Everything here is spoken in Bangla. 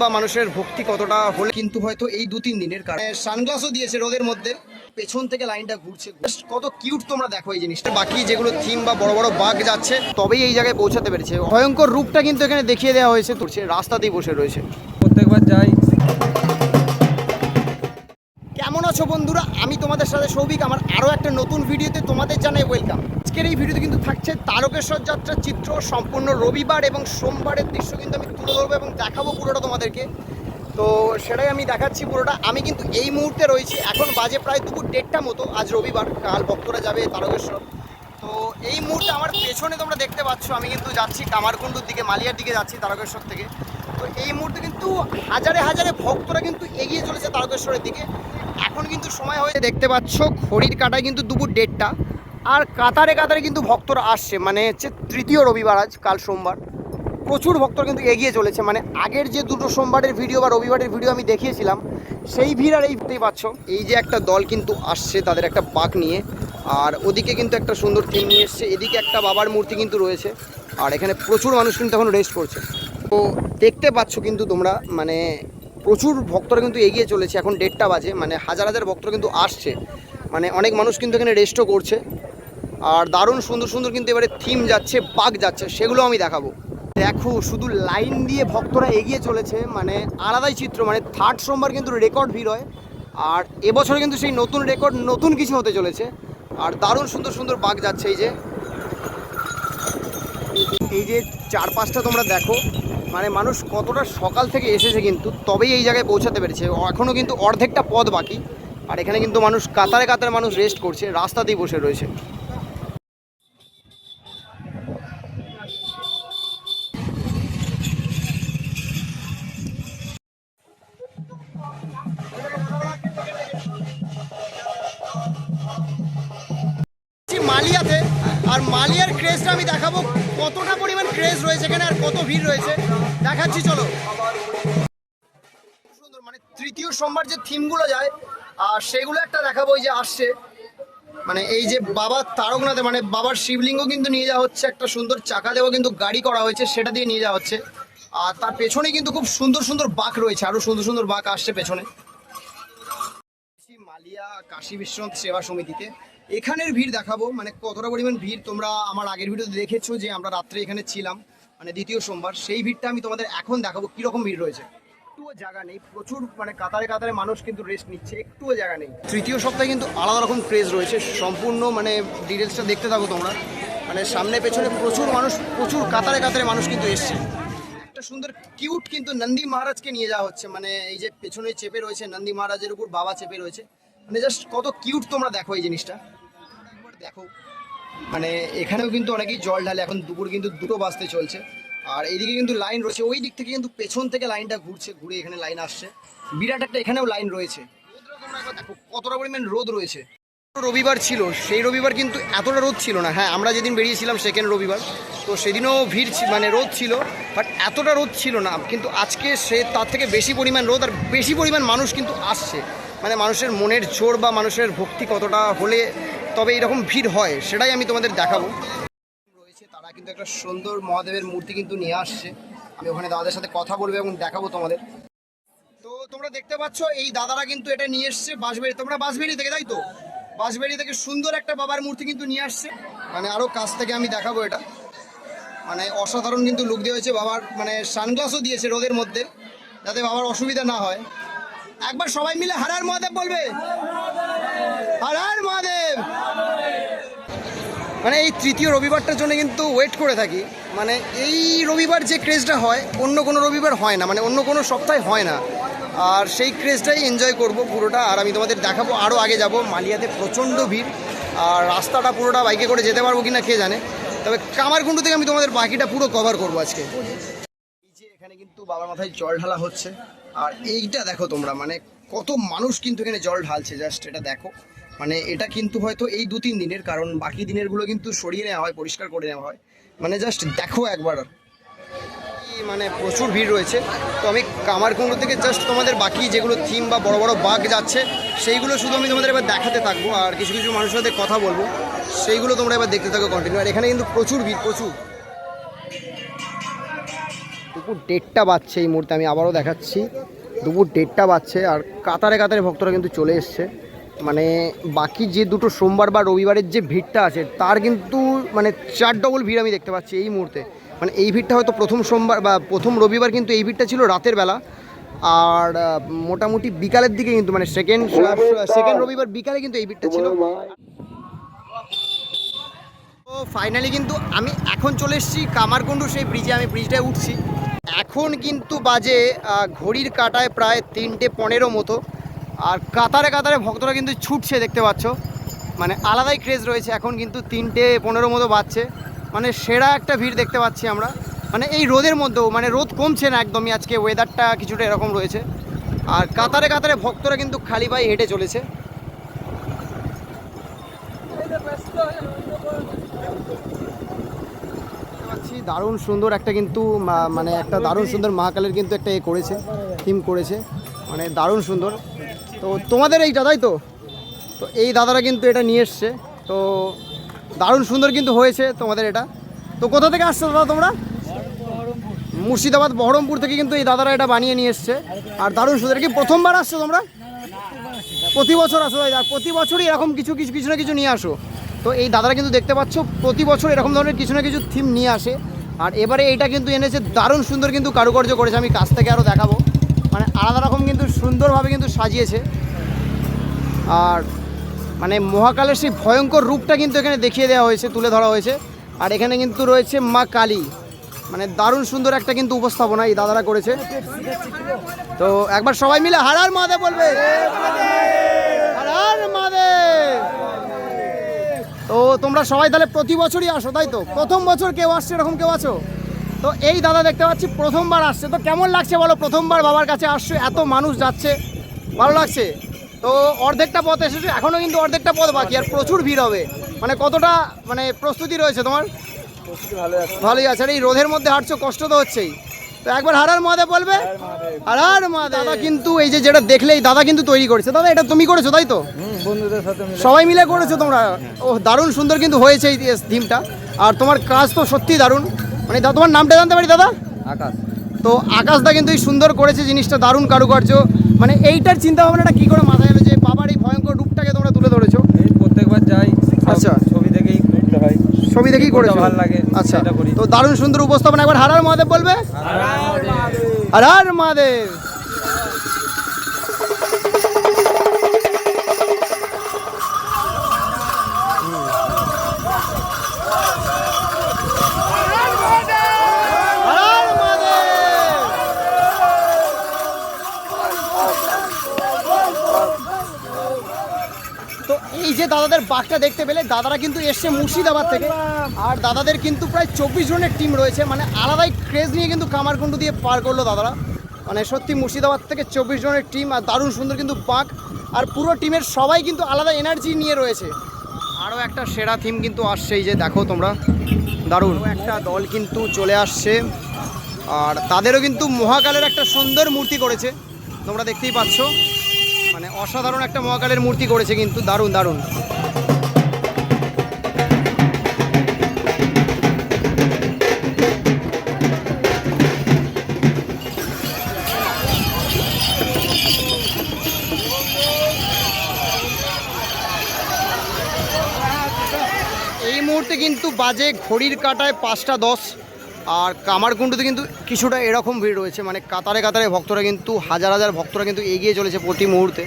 বা মানুষের ভক্তি কতটা হলে কিন্তু হয়তো এই দু তিন দিনের কারণে। সানগ্লাসও দিয়েছে রোদের মধ্যে। পেছন থেকে লাইনটা ঘুরছে। কত কিউট তোমরা দেখো এই জিনিসটা। বাকি যেগুলো থিম বা বড় বড় বাঘ যাচ্ছে, তবেই এই জায়গায় পৌঁছাতে পেরেছে। ভয়ঙ্কর রূপটা কিন্তু এখানে দেখিয়ে দেওয়া হয়েছে। তুলছে রাস্তাতেই বসে রয়েছে। প্রত্যেকবার যাই। কেমন আছো বন্ধুরা? আমি তোমাদের সাথে সৌভিক। আমার আরও একটা নতুন ভিডিওতে তোমাদের জানাই ওয়েলকাম আজকের এই ভিডিওতে কিন্তু থাকছে তারকেশ্বর যাত্রার চিত্র। সম্পূর্ণ রবিবার এবং সোমবারের দৃশ্য কিন্তু আমি তুলে ধরবো এবং দেখাবো পুরোটা তোমাদেরকে। তো সেটাই আমি দেখাচ্ছি পুরোটা। আমি কিন্তু এই মুহূর্তে রয়েছি। এখন বাজে প্রায় দুপুর দেড়টা মতো। আজ রবিবার। কাল ভক্তরা যাবে তারকেশ্বর। তো এই মুহূর্তে আমার পেছনে তোমরা দেখতে পাচ্ছ, আমি কিন্তু যাচ্ছি কামারকুণ্ডুর দিকে, মালিয়ার দিকে যাচ্ছি তারকেশ্বর থেকে। তো এই মুহূর্তে কিন্তু হাজারে হাজারে ভক্তরা কিন্তু তারকেশ্বরের দিকে। এখন কিন্তু সময় হয়েছে, দেখতে পাচ্ছ, ঘড়ির কাটায় কিন্তু দুপুর দেড়টা। আর কাতারে কাতারে কিন্তু ভক্তরা আসছে মানে হচ্ছে তৃতীয় রবিবার আজ, কাল সোমবার। প্রচুর ভক্তরা কিন্তু এগিয়ে চলেছে মানে আগের যে দুটো সোমবারের ভিডিও বা রবিবারের ভিডিও আমি দেখিয়েছিলাম, সেই ভিড় আর এই দেখতেই পাচ্ছ। এই যে একটা দল কিন্তু আসছে, তাদের একটা বাঁক নিয়ে, আর ওদিকে কিন্তু একটা সুন্দর থিম নিয়ে এসছে, এদিকে একটা বাবার মূর্তি কিন্তু রয়েছে, আর এখানে প্রচুর মানুষ কিন্তু এখন রেস্ট করছে। তো দেখতে পাচ্ছ কিন্তু তোমরা মানে প্রচুর ভক্তরা কিন্তু এগিয়ে চলেছে, এখন দেড়টা বাজে মানে হাজার হাজার ভক্তরা কিন্তু আসছে। মানে অনেক মানুষ কিন্তু এখানে রেস্টও করছে। আর দারুণ সুন্দর সুন্দর কিন্তু এবারে থিম যাচ্ছে, বাঘ যাচ্ছে, সেগুলো আমি দেখাবো। দেখো, শুধু লাইন দিয়ে ভক্তরা এগিয়ে চলেছে মানে আলাদাই চিত্র মানে থার্ড সোমবার কিন্তু রেকর্ড ভিড় হয়। আর এবছরে কিন্তু সেই নতুন রেকর্ড নতুন কিছু হতে চলেছে। আর দারুণ সুন্দর সুন্দর বাঘ যাচ্ছে, এই যে। এই যে চার পাঁচটা তোমরা দেখো। মানে মানুষ কতটা সকাল থেকে এসেছে কিন্তু তবেই এই জায়গায় পৌঁছাতে পেরেছে। এখনও কিন্তু অর্ধেকটা পথ বাকি। আর এখানে কিন্তু মানুষ কাতারে কাতারে মানুষ রেস্ট করছে, রাস্তাতেই বসে রয়েছে। মালিয়াতে, আর মালিয়ার ক্রেজটা আমি দেখাবো কতটা পরিমাণ ক্রেজ রয়েছে এখানে আর কত ভিড় রয়েছে? দেখাচ্ছি, চলো। সুন্দর মানে তৃতীয় সোমবার যে থিমগুলো যায়, আর সেগুলো একটা দেখাবো ওই যে আসছে। মানে এই যে বাবা তারকনাথে মানে বাবার শিবলিঙ্গ কিন্তু নিয়ে যাওয়া হচ্ছে, একটা সুন্দর চাকা দেওয়া কিন্তু গাড়ি করা হয়েছে, সেটা দিয়ে নিয়ে যাওয়া হচ্ছে। আর তার পেছনে কিন্তু খুব সুন্দর সুন্দর বাঁক রয়েছে, আরও সুন্দর সুন্দর বাঁক আসছে পেছনে। মালিয়া কাশী বিশ্বনাথ সেবা সমিতিতে। এখানের ভিড় দেখাবো মানে কতটা পরিমাণ ভিড় তোমরা আমার আগের ভিডিওতে দেখেছ যে আমরা রাত্রে এখানে ছিলাম মানে দ্বিতীয় সোমবার। সেই ভিড়টা আমি তোমাদের এখন দেখাবো, কীরকম ভিড় রয়েছে। একটুও জায়গা নেই, প্রচুর মানে কাতারে কাতারে মানুষ কিন্তু রেস্ট নিচ্ছে, একটুও জায়গা নেই। তৃতীয় সপ্তাহে কিন্তু আলাদা রকম ক্রেজ রয়েছে, সম্পূর্ণ মানে ডিটেলসটা দেখতে থাকো তোমরা। মানে সামনে পেছনে প্রচুর মানুষ, প্রচুর কাতারে কাতারে মানুষ কিন্তু এসছে। একটা সুন্দর কিউট কিন্তু নন্দী মহারাজকে নিয়ে যাওয়া হচ্ছে মানে এই যে পেছনে চেপে রয়েছে নন্দী মহারাজের উপর বাবা চেপে রয়েছে। মানে জাস্ট কত কিউট তোমরা দেখো এই জিনিসটা। দেখো মানে এখানেও কিন্তু অনেকেই জল ঢালে, এখন দুপুর কিন্তু দুটো বাজতে চলছে। আর এইদিকে কিন্তু লাইন রয়েছে, ওই দিক থেকে কিন্তু পেছন থেকে লাইনটা ঘুরছে, ঘুরে এখানে লাইন আসছে। বিরাট একটা এখানেও লাইন রয়েছে। দেখো, কতটা পরিমাণ রোদ রয়েছে। রবিবার ছিল, সেই রবিবার কিন্তু এতটা রোদ ছিল না। হ্যাঁ আমরা যেদিন বেরিয়েছিলাম সেকেন্ড রবিবার, তো সেদিনও ভিড় মানে রোদ ছিল বাট এতটা রোদ ছিল না। কিন্তু আজকে সে তার থেকে বেশি পরিমাণ রোদ, আর বেশি পরিমাণ মানুষ কিন্তু আসছে। মানে মানুষের মনের জোর বা মানুষের ভক্তি কতটা হলে তবে এরকম ভিড় হয়, সেটাই আমি তোমাদের দেখাবো। রয়েছে তারা কিন্তু একটা সুন্দর মহাদেবের মূর্তি কিন্তু নিয়ে আসছে। আমি ওখানে দাদাদের সাথে কথা বলব এবং দেখাবো তোমাদের। তো তোমরা দেখতে পাচ্ছ, এই দাদারা কিন্তু এটা নিয়ে এসছে বাঁশবেড়ি। তোমরা বাঁশবেড়ি থেকে, তাই তো? বাঁশবেড়ি থেকে সুন্দর একটা বাবার মূর্তি কিন্তু নিয়ে আসছে। মানে আরও কাছ থেকে আমি দেখাবো এটা। মানে অসাধারণ কিন্তু লুক দিয়ে হয়েছে বাবার মানে সানগ্লাসও দিয়েছে রোদের মধ্যে, যাতে বাবার অসুবিধা না হয়। একবার সবাই মিলে হারার মহাদেব বলবে। হারার মহাদেব। মানে এই তৃতীয় রবিবারটার জন্য কিন্তু ওয়েট করে থাকি। মানে এই রবিবার যে ক্রেজটা হয়, অন্য কোনো রবিবার হয় না মানে অন্য কোনো সপ্তাহে হয় না। আর সেই ক্রেজটাই এনজয় করব পুরোটা। আর আমি তোমাদের দেখাবো আরও আগে যাব। মালিয়াতে প্রচণ্ড ভিড়। আর রাস্তাটা পুরোটা বাইকে করে যেতে পারব কি না কে জানে। তবে কামারকুণ্ডু থেকে আমি তোমাদের বাকিটা পুরো কভার করব আজকে। এখানে কিন্তু বাবার মাথায় জল ঢালা হচ্ছে। আর এইটা দেখো তোমরা মানে কত মানুষ কিন্তু এখানে জল ঢালছে জাস্ট এটা দেখো। মানে এটা কিন্তু হয়তো এই দু তিন দিনের, কারণ বাকি দিনেরগুলো কিন্তু সরিয়ে নেওয়া হয়, পরিষ্কার করে নেওয়া হয়। মানে জাস্ট দেখো একবার। মানে প্রচুর ভিড় রয়েছে। তো আমি কামারকুণ্ডু থেকে জাস্ট তোমাদের বাকি যেগুলো থিম বা বড় বড় বাঘ যাচ্ছে, সেইগুলো শুধু আমি তোমাদের এবার দেখাতে থাকব। আর কিছু কিছু মানুষের সাথে কথা বলব, সেইগুলো তোমরা এবার দেখতে থাকো কন্টিনিউ আর এখানে কিন্তু প্রচুর ভিড়, প্রচুর। দুপুর দেড়টা বাজছে এই মুহূর্তে, আমি আবারও দেখাচ্ছি। দুপুর দেড়টা বাজছে আর কাতারে কাতারে ভক্তরা কিন্তু চলে এসছে। মানে বাকি যে দুটো সোমবার বা রবিবারের যে ভিড়টা আছে, তার কিন্তু মানে চার ডবল ভিড় আমি দেখতে পাচ্ছি এই মুহূর্তে। মানে এই ভিড়টা হয়তো প্রথম সোমবার বা প্রথম রবিবার কিন্তু এই ভিড়টা ছিল রাতের বেলা। আর মোটামুটি বিকালের দিকে কিন্তু মানে সেকেন্ড সেকেন্ড রবিবার বিকালে কিন্তু এই ভিড়টা ছিল। তো ফাইনালি কিন্তু আমি এখন চলে এসেছি কামারকুণ্ডু, সেই ব্রিজে আমি ব্রিজটায় উঠছি। এখন কিন্তু বাজে ঘড়ির কাটায় প্রায় তিনটে পনেরো মতো। আর কাতারে কাতারে ভক্তরা কিন্তু ছুটছে, দেখতে পাচ্ছ। মানে আলাদাই ক্রেজ রয়েছে। এখন কিন্তু তিনটে পনেরো মতো বাজছে। মানে সেরা একটা ভিড় দেখতে পাচ্ছি আমরা। মানে এই রোদের মধ্যেও মানে রোদ কমছে না একদমই আজকে। ওয়েদারটা কিছুটা এরকম রয়েছে। আর কাতারে কাতারে ভক্তরা কিন্তু খালি পায়ে হেঁটে চলেছে। পাচ্ছি দারুণ সুন্দর একটা কিন্তু মানে একটা দারুণ সুন্দর মহাকালের কিন্তু একটা এ করেছে থিম করেছে মানে দারুণ সুন্দর। তো তোমাদের এইটা, তাই তো? তো এই দাদারা কিন্তু এটা নিয়ে এসছে, তো দারুণ সুন্দর কিন্তু হয়েছে তোমাদের এটা। তো কোথা থেকে আসছো দাদা তোমরা? মুর্শিদাবাদ, বহরমপুর থেকে কিন্তু এই দাদারা এটা বানিয়ে নিয়ে এসছে। আর দারুণ সুন্দর, কি প্রথমবার আসছো তোমরা? প্রতি বছর আসো আর প্রতি বছরই এরকম কিছু কিছু কিছু না কিছু নিয়ে আসো। তো এই দাদারা কিন্তু দেখতে পাচ্ছ, প্রতি বছর এরকম ধরনের কিছু না কিছু থিম নিয়ে আসে। আর এবারে এইটা কিন্তু এনেছে, দারুণ সুন্দর কিন্তু কারুকার্য করেছে, আমি কাছ থেকে আরও দেখাবো। মানে আলাদা রকম কিন্তু সুন্দরভাবে কিন্তু সাজিয়েছে। আর মানে মহাকালের সেই ভয়ঙ্কর রূপটা কিন্তু এখানে দেখিয়ে দেওয়া হয়েছে, তুলে ধরা হয়েছে। আর এখানে কিন্তু রয়েছে মা কালী। মানে দারুণ সুন্দর একটা কিন্তু উপস্থাপনা এই দাদারা করেছে। তো একবার সবাই মিলে হারার মাদে বলবে হারার মাদে তো তোমরা সবাই তাহলে প্রতি বছরই আসো তাই তো? প্রথম বছর কেউ আসছে এরকম কেউ আছো? তো এই দাদা দেখতে পাচ্ছি প্রথমবার আসছে। তো কেমন লাগছে বলো? প্রথমবার বাবার কাছে আসছো এত মানুষ যাচ্ছে। ভালো লাগছে? তো অর্ধেকটা পথ এসেছে এখনও কিন্তু অর্ধেকটা পথ বাকি আর প্রচুর ভিড় হবে। মানে কতটা মানে প্রস্তুতি রয়েছে তোমার? ভালোই আছে আর এই রোধের মধ্যে হাঁটছো কষ্ট তো হচ্ছেই। তো একবার হারার মাদে বলবে? হারার মাদে দাদা কিন্তু এই যে যেটা দেখলে এই দাদা কিন্তু তৈরি করেছে। দাদা এটা তুমি করেছ তাই তো? বন্ধুদের সাথে মিলে। সবাই মিলে করেছ তোমরা। ও দারুণ সুন্দর কিন্তু হয়েছে এই থিমটা। আর তোমার কাজ তো সত্যিই দারুণ। মানে তোমার নামটা জানতে পারি দাদা? আকাশ। তো আকাশদা কিন্তু এই সুন্দর করেছে জিনিসটা দারুণ কারুকার্য। মানে এইটার চিন্তা ভাবনাটা কি করে মাথায় এলো যে বাবার এই ভয়ঙ্কর রূপটাকে তোমরা তুলে ধরেছো? এই প্রত্যেকবার যাই আচ্ছা। ছবি দেখেই হয়। ছবি দেখেই করেছ? ভালো লাগে, আচ্ছা। করি। তো দারুণ সুন্দর উপস্থাপনা। একবার হারার মহাদেব বলবে? হারার মহাদেব। দাদাদের বাঘটা দেখতে পেলে। দাদারা কিন্তু এসছে মুর্শিদাবাদ থেকে। আর দাদাদের কিন্তু প্রায় চব্বিশ জনের টিম রয়েছে। মানে আলাদাই ক্রেজ নিয়ে কিন্তু কামারকুণ্ডু দিয়ে পার করল দাদারা। মানে সত্যি মুর্শিদাবাদ থেকে চব্বিশ জনের টিম আর দারুণ সুন্দর কিন্তু বাঘ। আর পুরো টিমের সবাই কিন্তু আলাদা এনার্জি নিয়ে রয়েছে। আরও একটা সেরা থিম কিন্তু আসছে এই যে, দেখো তোমরা। দারুণ। একটা দল কিন্তু চলে আসছে। আর তাদেরও কিন্তু মহাকালের একটা সুন্দর মূর্তি করেছে। তোমরা দেখতেই পাচ্ছ। অসাধারণ একটা মহাকালের মূর্তি করেছে কিন্তু, দারুণ দারুণ। এই মুহূর্তে কিন্তু বাজে ঘড়ির কাটায় পাঁচটা দশ, আর কামারকুণ্ডুতে কিন্তু কিছুটা এরকম ভিড় রয়েছে। মানে কাতারে কাতারে ভক্তরা কিন্তু, হাজার হাজার ভক্তরা কিন্তু এগিয়ে চলেছে প্রতি মুহূর্তে।